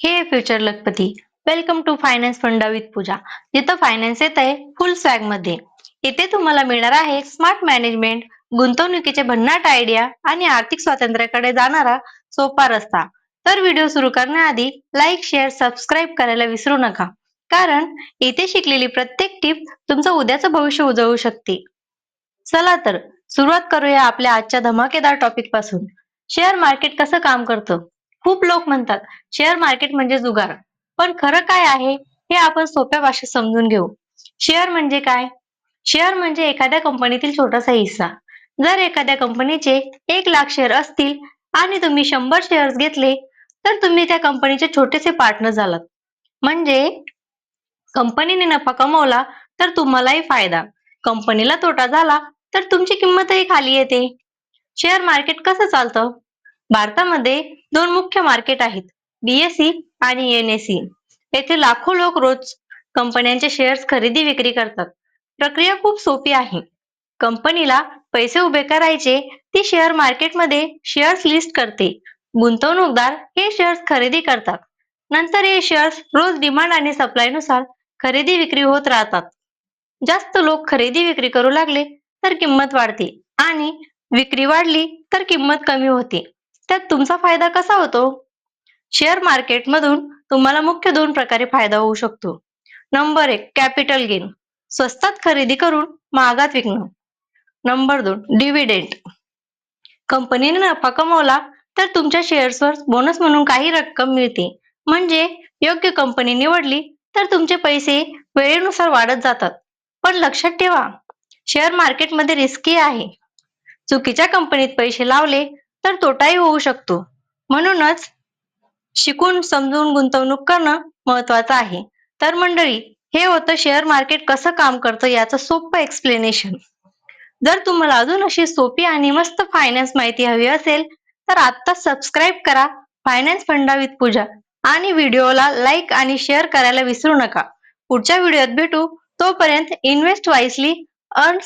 हे future Lakhpati. Welcome to finance funda with Pooja जिथं finance येत आहे फुल स्वॅगमध्ये. इथे तुम्हाला मिळणार आहे स्मार्ट मॅनेजमेंट गुंतवणुकीचे भन्नाट आयडिया आणि आर्थिक स्वातंत्र्याकडे जाणारा सोपा रस्ता. तर व्हिडिओ सुरू करण्याआधी लाईक शेअर सबस्क्राईब करायला विसरू नका. कारण इथे शिकलेली प्रत्येक टीप तुमचं उद्याचं भविष्य उजळू शकते. चला तर सुरुवात करूया आपल्या आजच्या धमाकेदार टॉपिकपासून. शेअर मार्केट कसं काम करतं? खूप लोक म्हणतात शेअर मार्केट म्हणजे जुगार. पण खरं काय आहे हे आपण सोप्या भाषेत समजून घेऊ. शेअर म्हणजे काय? शेअर म्हणजे एखाद्या कंपनीतील छोटासा हिस्सा. जर एखाद्या कंपनीचे एक लाख शेअर असतील आणि तुम्ही शंभर शेअर्स घेतले तर तुम्ही त्या कंपनीचे छोटेसे पार्टनर झालात. म्हणजे कंपनीने नफा कमवला तर तुम्हालाही फायदा. कंपनीला तोटा झाला तर तुमची किंमतही खाली येते. शेअर मार्केट कसं चालतं? भारतामध्ये दोन मुख्य मार्केट आहेत बीएसई आणि एनएसई येथे लाखो लोक रोज कंपन्यांचे शेअर्स खरेदी विक्री करतात. प्रक्रिया खूप सोपी आहे. कंपनीला पैसे उभे करायचे ती शेअर मार्केटमध्ये शेअर्स लिस्ट करते. गुंतवणूकदार हे शेअर्स खरेदी करतात. नंतर हे शेअर्स रोज डिमांड आणि सप्लायनुसार खरेदी विक्री होत राहतात. जास्त लोक खरेदी विक्री करू लागले तर किंमत वाढते आणि विक्री वाढली तर किंमत कमी होते. त्यात तुमचा फायदा कसा होतो? शेअर मार्केटमधून तुम्हाला मुख्य दोन प्रकारे फायदा होऊ शकतो. नंबर एक कॅपिटल गेन. स्वस्तात खरेदी करून महागात विकणं. नंबर दोन डिव्हिडेंट कंपनीने नफा कमवला तर तुमच्या शेअर्सवर बोनस म्हणून काही रक्कम मिळते. म्हणजे योग्य कंपनी निवडली तर तुमचे पैसे वेळेनुसार वाढत जातात. पण लक्षात ठेवा शेअर मार्केटमध्ये रिस्की आहे. चुकीच्या कंपनीत पैसे लावले तर तोटाही होऊ शकतो. म्हणूनच शिकून समजून गुंतवणूक करणं महत्वाचं आहे. तर मंडळी हे होतं शेअर मार्केट कसं काम करतं याचं सोपं एक्सप्लेनेशन जर तुम्हाला अजून अशी सोपी आणि मस्त फायनान्स माहिती हवी असेल तर आत्ता सबस्क्राईब करा फायनान्स फंडा विथ पूजा आणि व्हिडिओला लाईक आणि शेअर करायला विसरू नका. पुढच्या व्हिडिओत भेटू. तोपर्यंत इन्व्हेस्ट वाईसली अर्न